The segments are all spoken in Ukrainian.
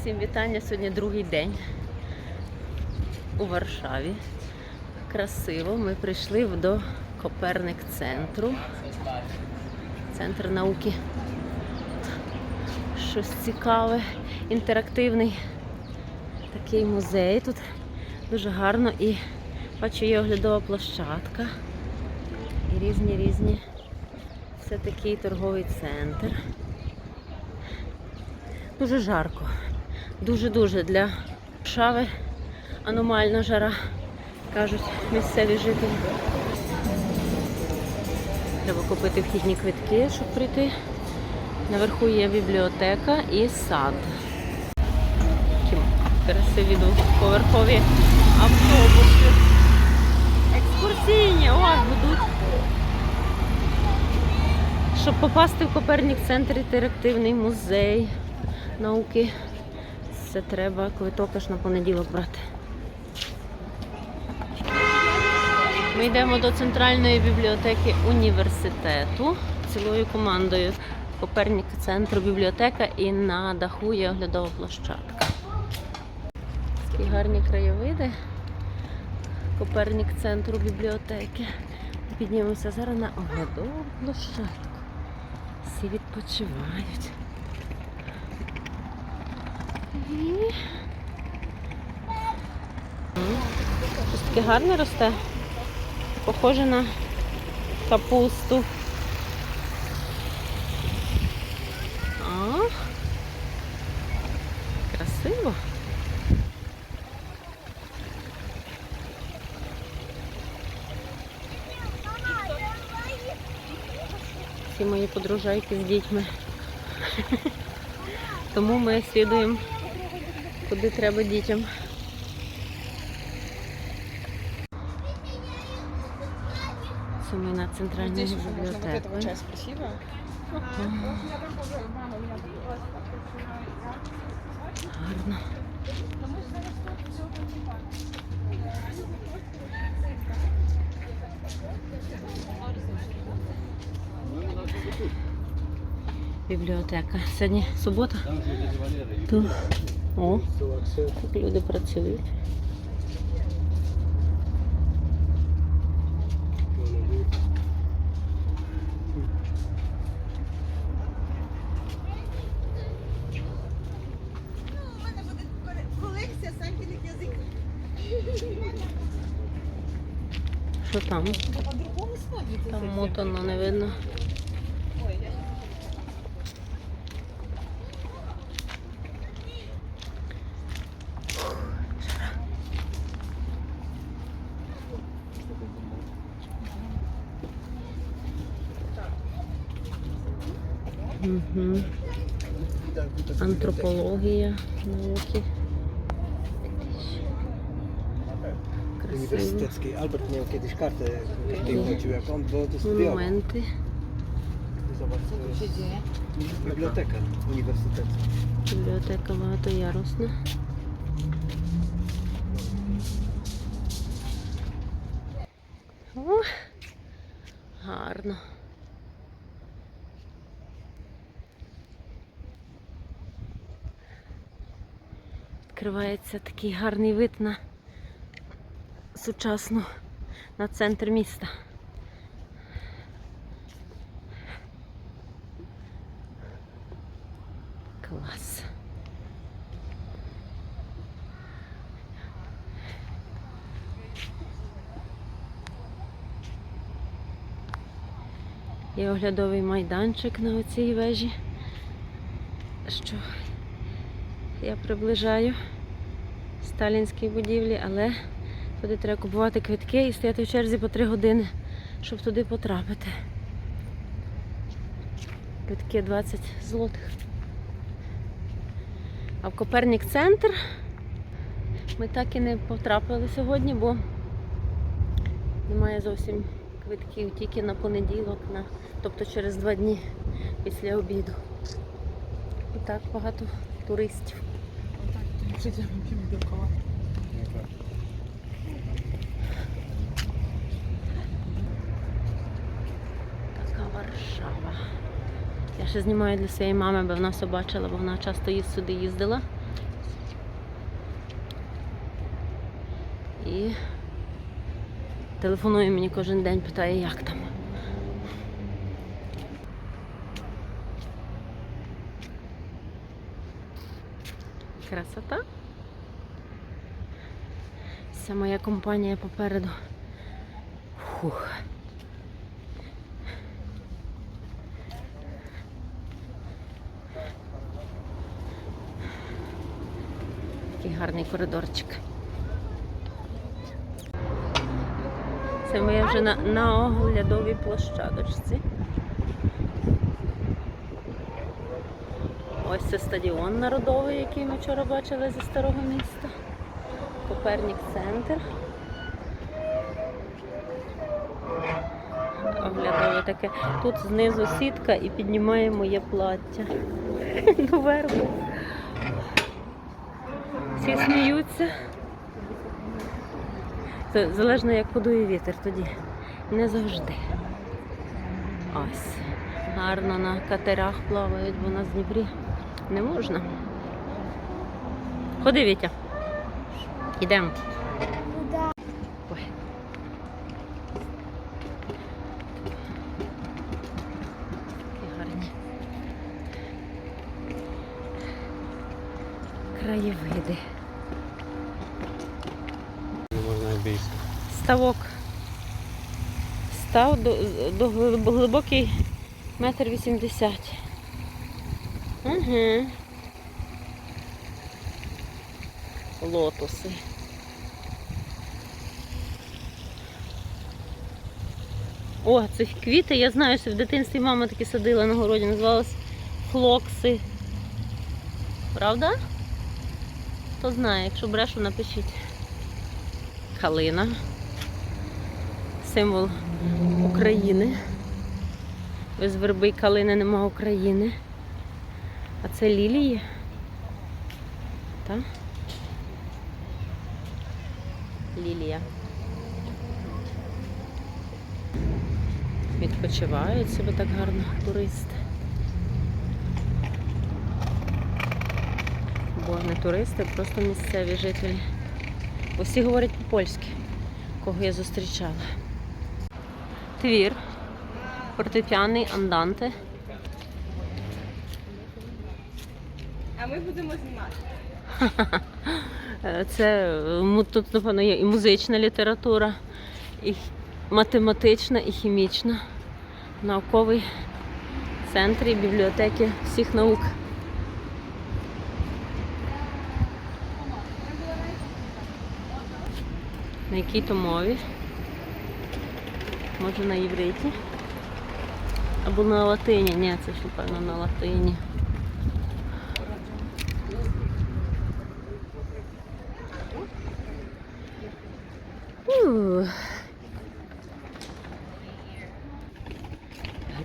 Всім вітання. Сьогодні другий день у Варшаві. Красиво. Ми прийшли до Коперник центру. Центр науки. Щось цікаве, інтерактивний такий музей. Тут дуже гарно і бачу, є оглядова площадка. І різні різні. Це такий торговий центр. Дуже жарко. Дуже-дуже для Варшави аномальна жара, кажуть місцеві жителі. Треба купити вхідні квитки, щоб прийти. Наверху є бібліотека і сад. Такі красиві двоповерхові автобуси. Екскурсійні, ой, будуть. Щоб попасти в Копернік центр інтерактивний музей науки, це треба квиток аж на понеділок брати. Ми йдемо до центральної бібліотеки університету цілою командою. Копернік центру бібліотека і на даху є оглядова площадка. Такі гарні краєвиди. Копернік центру бібліотеки. Піднімемося зараз на оглядову площадку. Всі відпочивають. Щось таке гарне росте. Похоже на капусту. А, красиво. Всі мої подружайки з дітьми. Тому ми слідуємо, куди треба дітям. Це ми на центральній Здесь уже можно вот бібліотеці. эту часть спасибо. Бібліотека. Сьогодні субота. То... О, так люди працюють. Що там? Там мотано не видно. Угу. Антропологія науки. Красиво. Uniwersyteckiej. Albert miał kiedyś kartę takiej chodził jak on, bo to studiował. Монументи. Zobacz, to jest biblioteka uniwersytecka. Бібліотека багатоярусна. О, Гарно. Відкривається такий гарний вид на сучасну, на центр міста. Клас. Є оглядовий майданчик на оцій вежі, що я приближаю сталінській будівлі, але туди треба купувати квитки і стояти в черзі по три години, щоб туди потрапити. Квитки 20 злотих. А в Копернік центр ми так і не потрапили сьогодні, бо немає зовсім квитків тільки на понеділок, на, тобто через два дні після обіду. І так багато туристів. Така Варшава. Я ще знімаю для своєї мами, бо вона все бачила, бо вона часто їз сюди їздила. І телефонує мені кожен день, питає, як там. Красота. Вся моя компанія попереду. Фух. Такий гарний коридорчик. Це ми вже на, на оглядовій площадочці. Ось це стадіон народовий, який ми вчора бачили зі старого міста. Копернік центр. Оглядове таке. Тут знизу сітка і піднімає моє плаття. Доверху. Всі сміються. Це залежно як подує вітер тоді. Не завжди. Ось. Гарно на катерах плавають, бо на Дніпрі не можна. Ходи, Вітя. Гарні. Краєвиди. Не можна більше. Ставок. Став до, до глиб- глибокий метр вісімдесят. Угу. Лотоси. О, це квіти, я знаю, що в дитинстві мама такі садила на городі, називалось флокси. Правда? Хто знає, якщо брешу, напишіть. Калина. Символ України. Без верби калини нема України. А це лілії. Так? Лілія. Відпочивають себе так гарно туристи. Бо не туристи, просто місцеві жителі. Всі говорять по-польськи, кого я зустрічала. Твір. Фортепіаний анданте. Ми будемо знімати. Це тут, напевно, є і музична література, і математична, і хімічна. Науковий центр і бібліотеки всіх наук. На якій то мові? Може на євриті? Або на латині. Ні, це ж напевно на латині.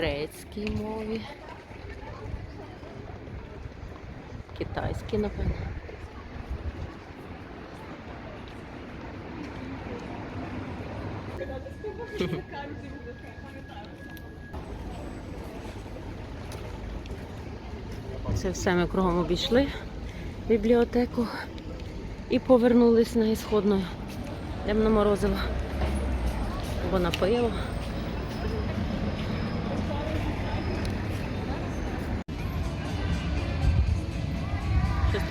Грецькій мові. Китайській, напевно. Це все ми кругом обійшли бібліотеку і повернулись на ісходну. Йдемо на морозиво. Або на пиво.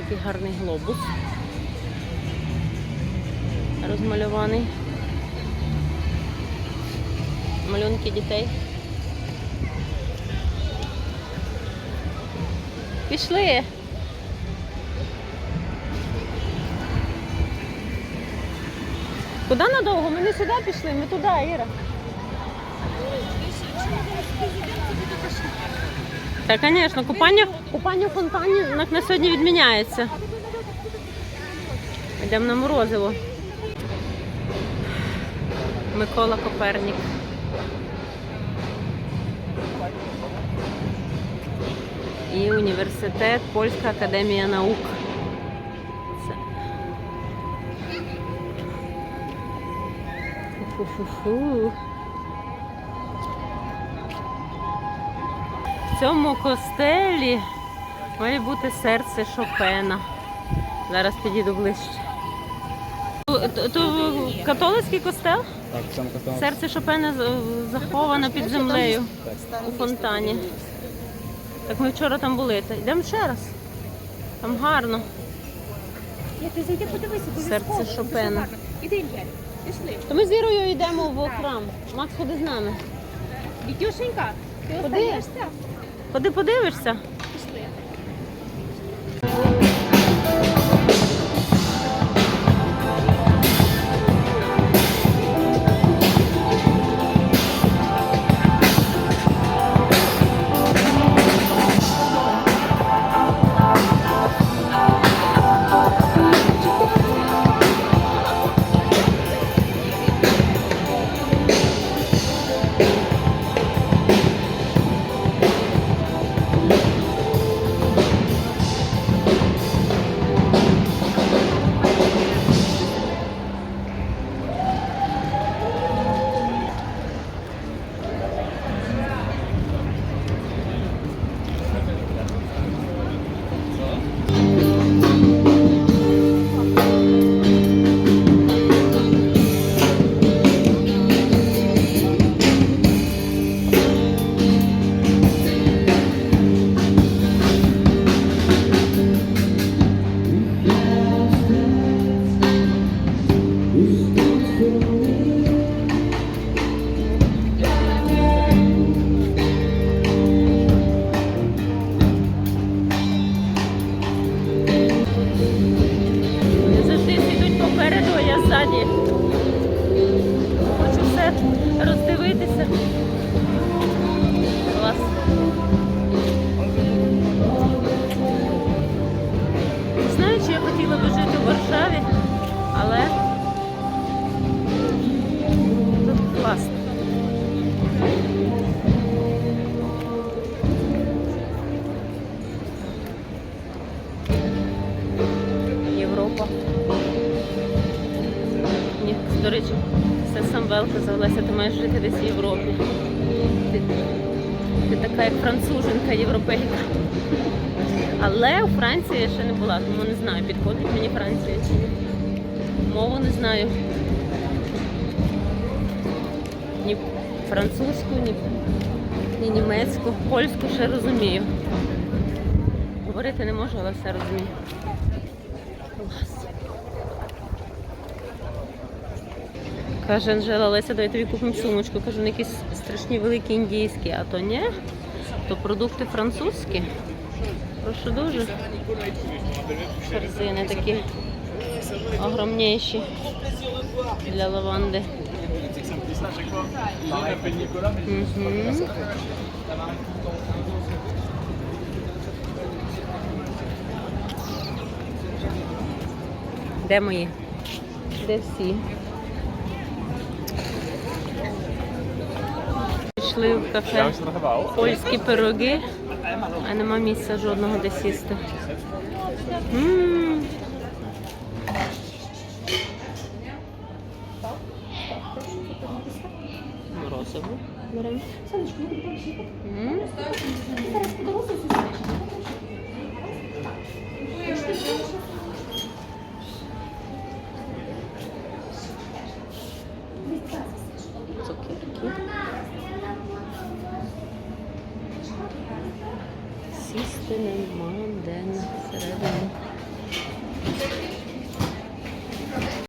Такий гарний глобус. Розмальований. Малюнки дітей. Пішли. Куди надовго? Ми не сюди пішли, ми туди, Іра. Так, звісно, купання, купання в фонтані на, сьогодні відміняється. Йдемо на морозиво. Микола Копернік. І університет Польська академія наук. Фу-фу-фу. В цьому костелі має бути серце Шопена. Зараз підійду ближче. То, то католицький костел? Так, в цьому костелі. Серце Шопена заховане під землею у фонтані. Так ми вчора там були. Йдемо ще раз. Там гарно. Ти зайди, подивися, Серце Шопена. Іди, пішли. То ми з Вірою йдемо в храм. Макс, ходи з нами. Вітюшенька, ти остаєшся? Ходи подивишся. До речі, це сам Вел казав, Леся, ти маєш жити десь в Європі. Ти, ти така як француженка, європейка. Але у Франції я ще не була, тому не знаю, підходить мені Франція чи. Мову не знаю. Ні французьку, ні, ні німецьку, польську ще розумію. Говорити не можу, але все розумію. Клас. Каже Анжела, Леся, давай тобі купимо сумочку. Кажу, вони якісь страшні великі індійські, а то ні, то продукти французькі. Прошу дуже. Корзини такі огромніші для лаванди. Мгм. Де мої? Де всі? Прийшли в кафе польські пироги, а нема місця жодного де сісти. М -м -м. Морозиво. Беремо. М -м.